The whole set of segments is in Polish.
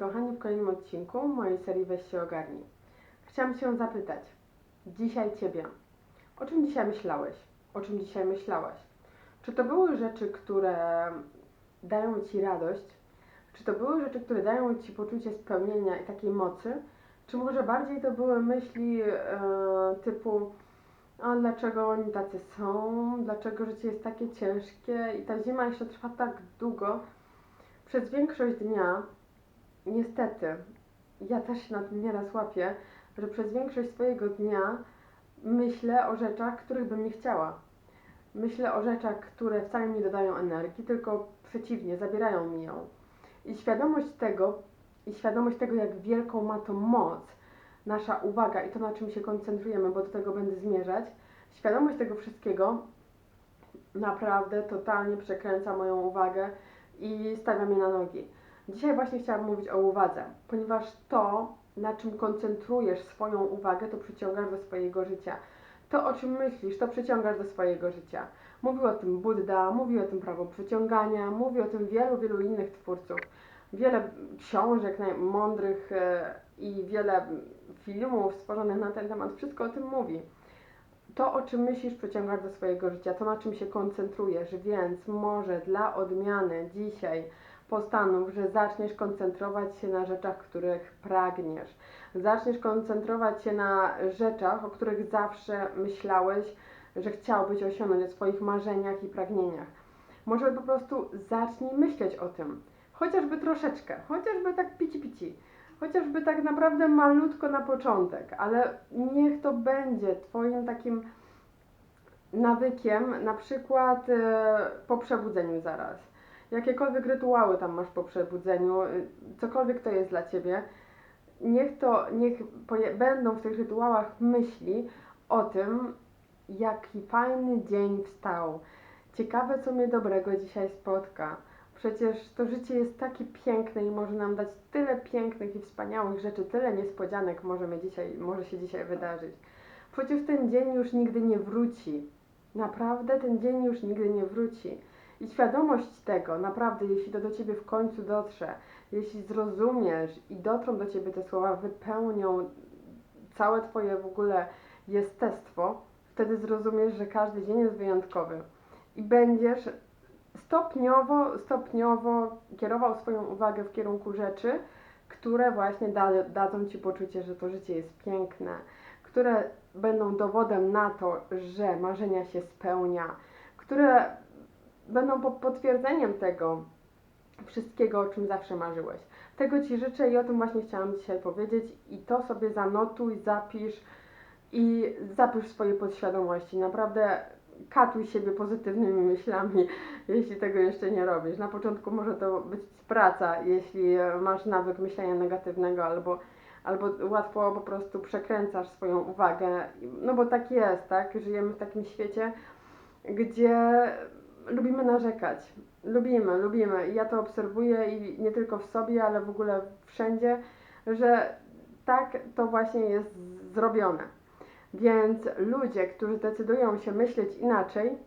kochani w kolejnym odcinku mojej serii Weź się ogarnij. Chciałam się zapytać, dzisiaj Ciebie, o czym dzisiaj myślałeś? O czym dzisiaj myślałaś? Czy to były rzeczy, które dają Ci radość? Czy to były rzeczy, które dają Ci poczucie spełnienia i takiej mocy? Czy może bardziej to były myśli e, typu a dlaczego oni tacy są? Dlaczego życie jest takie ciężkie i ta zima jeszcze trwa tak długo? Przez większość dnia niestety, ja też się na tym nieraz łapię, że przez większość swojego dnia myślę o rzeczach, których bym nie chciała. Myślę o rzeczach, które wcale nie dodają energii, tylko przeciwnie, zabierają mi ją. I świadomość tego, i świadomość tego, jak wielką ma to moc, nasza uwaga i to, na czym się koncentrujemy, bo do tego będę zmierzać, świadomość tego wszystkiego naprawdę totalnie przekręca moją uwagę i stawia mnie na nogi. Dzisiaj właśnie chciałabym mówić o uwadze, ponieważ to, na czym koncentrujesz swoją uwagę, to przyciągasz do swojego życia. To, o czym myślisz, to przyciągasz do swojego życia. Mówił o tym Buddha, mówił o tym prawo przyciągania, mówi o tym wielu, wielu innych twórców. Wiele książek mądrych e, i wiele filmów stworzonych na ten temat, wszystko o tym mówi. To, o czym myślisz, przyciągasz do swojego życia, to, na czym się koncentrujesz, więc może dla odmiany dzisiaj postanów, że zaczniesz koncentrować się na rzeczach, których pragniesz. Zaczniesz koncentrować się na rzeczach, o których zawsze myślałeś, że chciałbyś osiągnąć, o swoich marzeniach i pragnieniach. Może po prostu zacznij myśleć o tym. Chociażby troszeczkę, chociażby tak pici pici, chociażby tak naprawdę malutko na początek, ale niech to będzie Twoim takim nawykiem, na przykład e, po przebudzeniu zaraz jakiekolwiek rytuały tam masz po przebudzeniu, y, cokolwiek to jest dla ciebie, niech to, niech będą w tych rytuałach myśli o tym, jaki fajny dzień wstał. Ciekawe, co mnie dobrego dzisiaj spotka. Przecież to życie jest takie piękne i może nam dać tyle pięknych i wspaniałych rzeczy, tyle niespodzianek możemy dzisiaj, może się dzisiaj wydarzyć. Przecież ten dzień już nigdy nie wróci. Naprawdę ten dzień już nigdy nie wróci. I świadomość tego, naprawdę, jeśli to do Ciebie w końcu dotrze, jeśli zrozumiesz i dotrą do Ciebie te słowa, wypełnią całe Twoje w ogóle jestestwo, wtedy zrozumiesz, że każdy dzień jest wyjątkowy. I będziesz stopniowo, stopniowo kierował swoją uwagę w kierunku rzeczy, które właśnie da, dadzą Ci poczucie, że to życie jest piękne, które będą dowodem na to, że marzenia się spełnia, które będą potwierdzeniem tego wszystkiego, o czym zawsze marzyłeś. Tego Ci życzę i o tym właśnie chciałam dzisiaj powiedzieć i to sobie zanotuj, zapisz i zapisz w swojej podświadomości. Naprawdę katuj siebie pozytywnymi myślami, jeśli tego jeszcze nie robisz. Na początku może to być praca, jeśli masz nawyk myślenia negatywnego albo, albo łatwo po prostu przekręcasz swoją uwagę. No bo tak jest, tak? Żyjemy w takim świecie, gdzie lubimy narzekać. Lubimy, lubimy. I ja to obserwuję i nie tylko w sobie, ale w ogóle wszędzie, że tak to właśnie jest zrobione. Więc ludzie, którzy decydują się myśleć inaczej,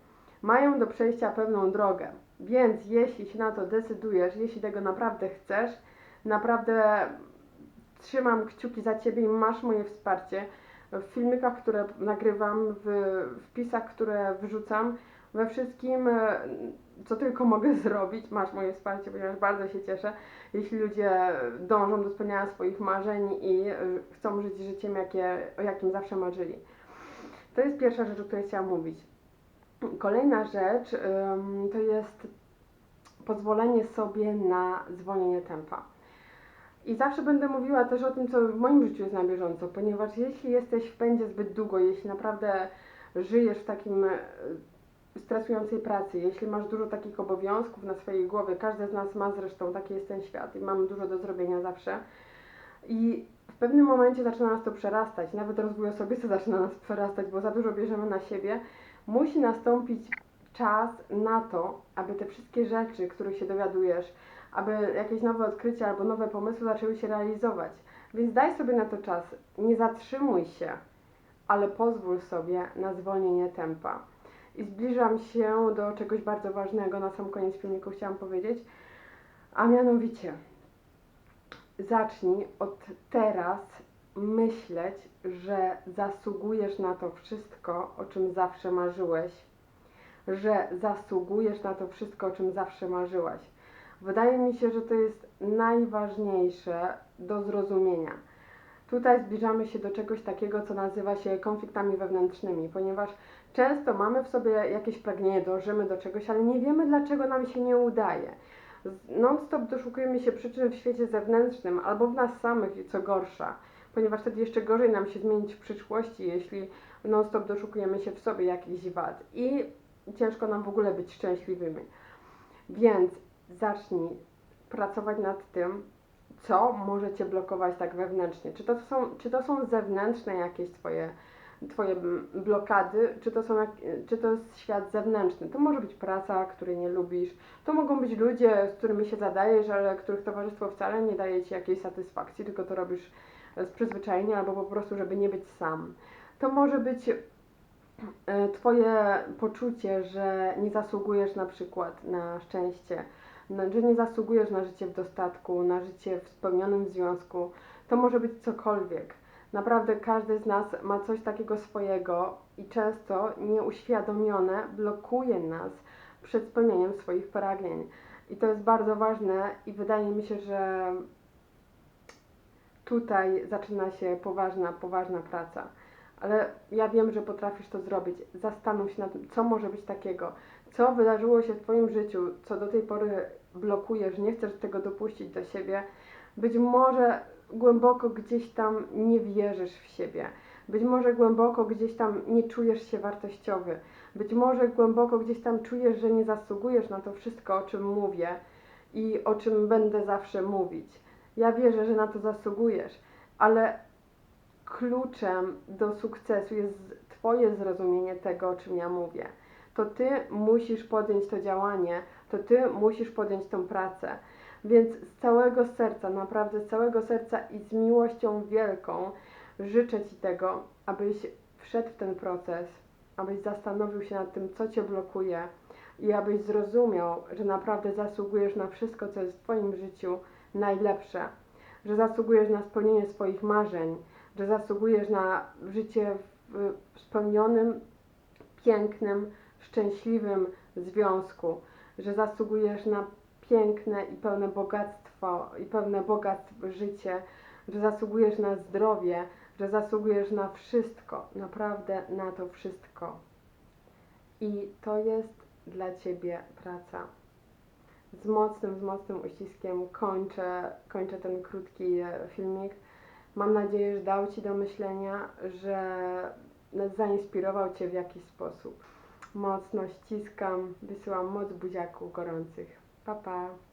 mają do przejścia pewną drogę. Więc jeśli się na to decydujesz, jeśli tego naprawdę chcesz, naprawdę trzymam kciuki za Ciebie i masz moje wsparcie. W filmikach, które nagrywam, w wpisach, które wrzucam, we wszystkim, e, co tylko mogę zrobić. Masz moje wsparcie, ponieważ bardzo się cieszę, jeśli ludzie dążą do spełniania swoich marzeń i e, chcą żyć życiem, jakie, o jakim zawsze marzyli. To jest pierwsza rzecz, o której chciałam mówić. Kolejna rzecz to jest pozwolenie sobie na zwolnienie tempa. I zawsze będę mówiła też o tym, co w moim życiu jest na bieżąco, ponieważ jeśli jesteś w pędzie zbyt długo, jeśli naprawdę żyjesz w takim e, stresującej pracy, jeśli masz dużo takich obowiązków na swojej głowie, każdy z nas ma zresztą, taki jest ten świat i mamy dużo do zrobienia zawsze. I w pewnym momencie zaczyna nas to przerastać, nawet rozwój osobisty zaczyna nas przerastać, bo za dużo bierzemy na siebie. Musi nastąpić czas na to, aby te wszystkie rzeczy, których się dowiadujesz, aby jakieś nowe odkrycia albo nowe pomysły zaczęły się realizować. Więc daj sobie na to czas, nie zatrzymuj się, ale pozwól sobie na zwolnienie tempa. I zbliżam się do czegoś bardzo ważnego, na sam koniec filmiku chciałam powiedzieć, a mianowicie zacznij od teraz myśleć, że zasługujesz na to wszystko, o czym zawsze marzyłeś, że zasługujesz na to wszystko, o czym zawsze marzyłaś. Wydaje mi się, że to jest najważniejsze do zrozumienia. Tutaj zbliżamy się do czegoś takiego, co nazywa się konfliktami wewnętrznymi, ponieważ często mamy w sobie jakieś pragnienie, dążymy do czegoś, ale nie wiemy, dlaczego nam się nie udaje. Non-stop doszukujemy się przyczyn w świecie zewnętrznym albo w nas samych, co gorsza, ponieważ wtedy jeszcze gorzej nam się zmienić w przyszłości, jeśli non-stop doszukujemy się w sobie jakichś wad i ciężko nam w ogóle być szczęśliwymi. Więc zacznij pracować nad tym, co może Cię blokować tak wewnętrznie. Czy to są, czy to są zewnętrzne jakieś Twoje, twoje blokady, czy to, są, czy to jest świat zewnętrzny. To może być praca, której nie lubisz, to mogą być ludzie, z którymi się zadajesz, ale których towarzystwo wcale nie daje Ci jakiejś satysfakcji, tylko to robisz z przyzwyczajenia albo po prostu, żeby nie być sam. To może być e, Twoje poczucie, że nie zasługujesz na przykład na szczęście, na, że nie zasługujesz na życie w dostatku, na życie w spełnionym związku. To może być cokolwiek. Naprawdę każdy z nas ma coś takiego swojego i często nieuświadomione blokuje nas przed spełnieniem swoich pragnień. I to jest bardzo ważne i wydaje mi się, że tutaj zaczyna się poważna, poważna praca. Ale ja wiem, że potrafisz to zrobić. Zastanów się nad tym, co może być takiego, co wydarzyło się w Twoim życiu, co do tej pory blokujesz, nie chcesz tego dopuścić do siebie. Być może głęboko gdzieś tam nie wierzysz w siebie. Być może głęboko gdzieś tam nie czujesz się wartościowy. Być może głęboko gdzieś tam czujesz, że nie zasługujesz na to wszystko, o czym mówię i o czym będę zawsze mówić. Ja wierzę, że na to zasługujesz, ale kluczem do sukcesu jest Twoje zrozumienie tego, o czym ja mówię. To Ty musisz podjąć to działanie, to Ty musisz podjąć tą pracę. Więc z całego serca, naprawdę z całego serca i z miłością wielką życzę Ci tego, abyś wszedł w ten proces, abyś zastanowił się nad tym, co Cię blokuje i abyś zrozumiał, że naprawdę zasługujesz na wszystko, co jest w Twoim życiu najlepsze, że zasługujesz na spełnienie swoich marzeń, że zasługujesz na życie w spełnionym, pięknym, szczęśliwym związku, że zasługujesz na piękne i pełne bogactwo i pełne bogactw życie, że zasługujesz na zdrowie, że zasługujesz na wszystko, naprawdę na to wszystko. I to jest dla Ciebie praca. Z mocnym, z mocnym uściskiem kończę, kończę ten krótki e, filmik. Mam nadzieję, że dał Ci do myślenia, że zainspirował Cię w jakiś sposób. Mocno ściskam, wysyłam moc buziaków gorących. Pa, pa.